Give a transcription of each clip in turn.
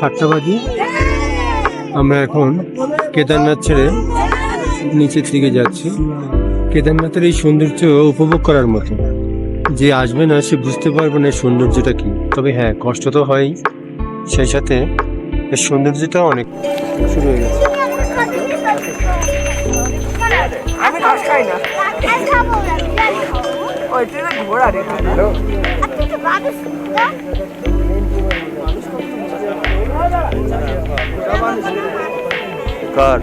সাতটা বাজে আমরা এখন কেদারনাথ ছেড়ে নিচের দিকে যাচ্ছি। কেদারনাথের এই সৌন্দর্য উপভোগ করার মতো। যে আসবে না সে বুঝতে পারবে না এই সৌন্দর্যটা কি। তবে হ্যাঁ কষ্ট তো হয়ই। সেই সাথে এর সৌন্দর্যটা অনেক শুরু হয়ে গেছে। ঘোড়া রে। না কার?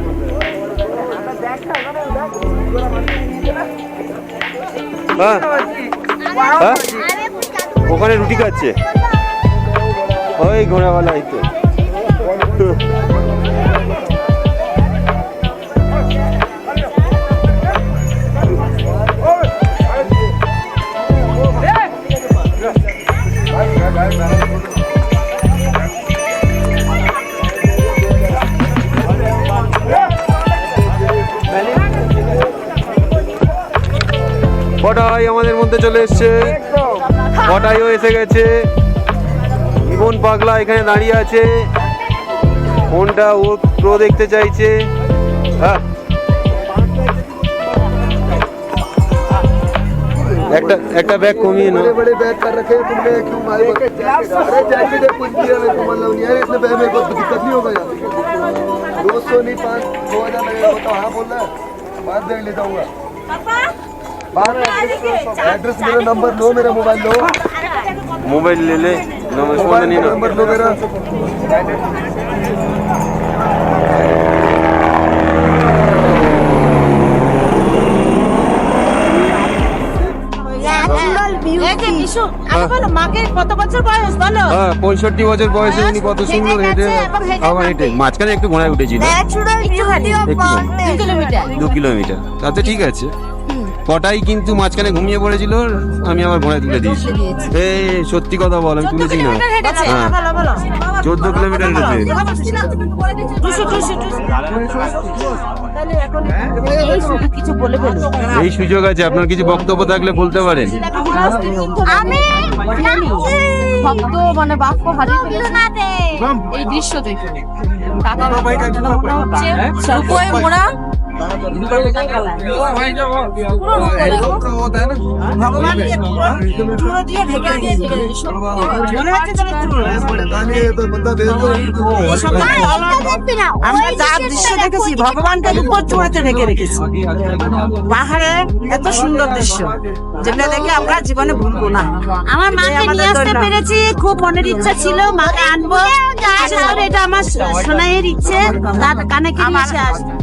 হ্যাঁ? ওখানে রুটি খাচ্ছে? ওই ঘোড়াওয়ালা এই তো। চলে এসছে পটাইও এসে গেছে ইমন পাগলা এখানে দাঁড়িয়ে আছে কোনটা ও প্রো দেখতে চাইছে হ্যাঁ একটা একটা ব্যাগ কমিয়ে নাও बड़े बड़े बैग कर रखे हैं तुमने क्यों मारे अरे जैकेट है कुछ दिया मैं तुम्हारा नहीं यार इतने बैग में कोई दिक्कत नहीं होगा यार दो सौ नहीं पाँच दो हजार लगेगा बताओ हाँ बोल रहा है बाद बैग ले जाऊंगा बाद एड्रेस मेरा नंबर लो मेरा मोबाइल लो মোবাইল লেলে নমস্কার मोबाइल নিয়ে নাও नंबर लो मेरा এই যে বিশু, আরে বলো, মাকে কত বছর বয়স বলো হ্যাঁ পঁয়ষট্টি বছর বয়সে উনি কত সুন্দর হেঁটে আবার হেঁটে মাঝখানে একটু ঘোড়ায় উঠেছিল ন্যাচুরাল বিউটি অফ একটুখানি। দুই কিলোমিটার দু কিলোমিটার তাতে ঠিক আছে কটাই কিন্তু মাঝখানে ঘুমিয়ে পড়েছিল আমি আমার ঘোড়ায় তুলে দিয়েছি। এই সত্যি কথা বল আমি তুলেছি না। হ্যাঁ চোদ্দ কিলোমিটার হেঁটেছে এই শুধু কিছু বলে ফেলো। এই সুযোগ আছে আপনার কিছু বক্তব্য থাকলে বলতে পারেন। আমি ভক্ত মানে বাক্য হারিয়ে ফেলেছে। এই দৃশ্য দেখে। কাকা হচ্ছে মোড়া। আমরা যা দৃশ্য দেখেছি ভগবানকে উপর চূড়াতে ঢেকে রেখেছি পাহাড়ে এত সুন্দর দৃশ্য যেটা দেখে আমরা জীবনে ভুলবো না আমার মাকে নিয়ে আসতে পেরেছি, খুব মনের ইচ্ছা ছিল, মাকে আনব। এটা আমার সোনাইয়ের ইচ্ছে, তার কানে কিনে আসবে